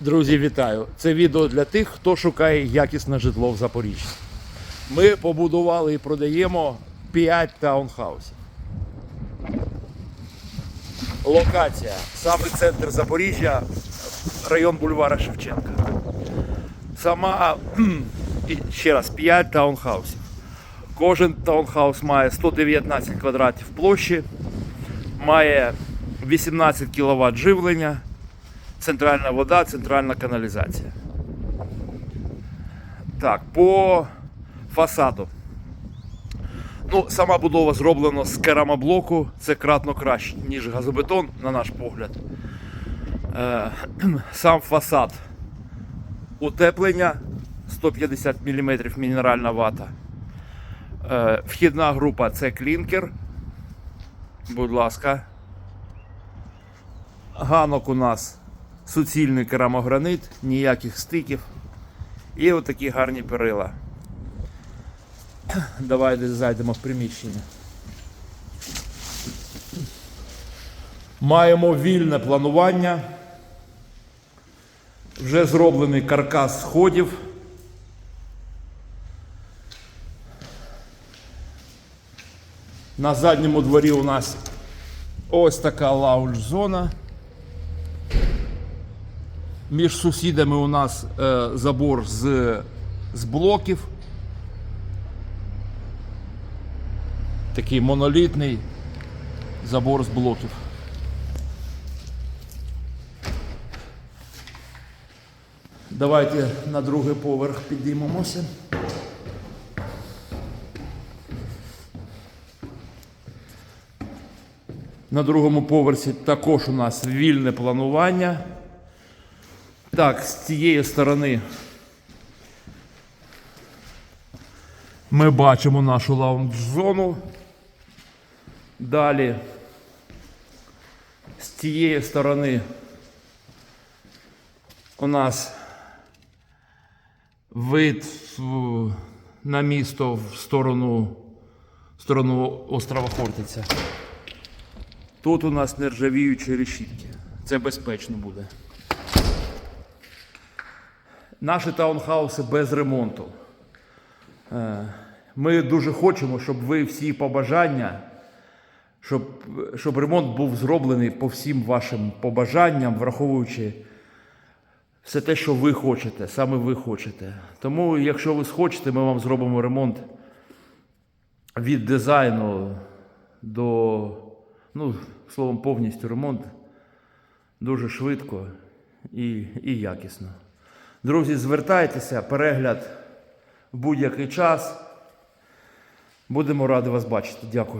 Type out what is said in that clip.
Друзі, вітаю! Це відео для тих, хто шукає якісне житло в Запоріжжі. Ми побудували і продаємо 5 таунхаусів. Локація. Саме центр Запоріжжя, район бульвара Шевченка. Сама ще раз 5 таунхаусів. Кожен таунхаус має 119 квадратів площі, має 18 кВт живлення, центральна вода, центральна каналізація. Так, по фасаду. Ну, сама будова зроблена з керамоблоку. Це кратно краще, ніж газобетон, на наш погляд. Е, сам фасад утеплення 150 мм мінеральна вата. Е, вхідна група це клінкер. Будь ласка. Ганок у нас суцільний керамогранит, ніяких стиків. І отакі гарні перила. Давайте зайдемо в приміщення. Маємо вільне планування. Вже зроблений каркас сходів. На задньому дворі у нас ось така лаунж-зона. Між сусідами у нас е, забор з, з блоків. Такий монолітний забор з блоків. Давайте на другий поверх підіймемося. На другому поверсі також у нас вільне планування. Так, з цієї сторони ми бачимо нашу лаунж-зону. Далі з цієї сторони у нас вид на місто в сторону, в сторону острова Хортиця. Тут у нас нержавіючі решітки. Це безпечно буде. Наші таунхауси без ремонту. Е, Ми дуже хочемо, щоб ви всі побажання, щоб, щоб ремонт був зроблений по всім вашим побажанням, враховуючи все те, що ви хочете, саме ви хочете. Тому, якщо ви схочете, ми вам зробимо ремонт від дизайну до, ну, словом, повністю ремонт дуже швидко і, і якісно. Друзі, звертайтеся, перегляд в будь-який час. Будемо раді вас бачити. Дякую.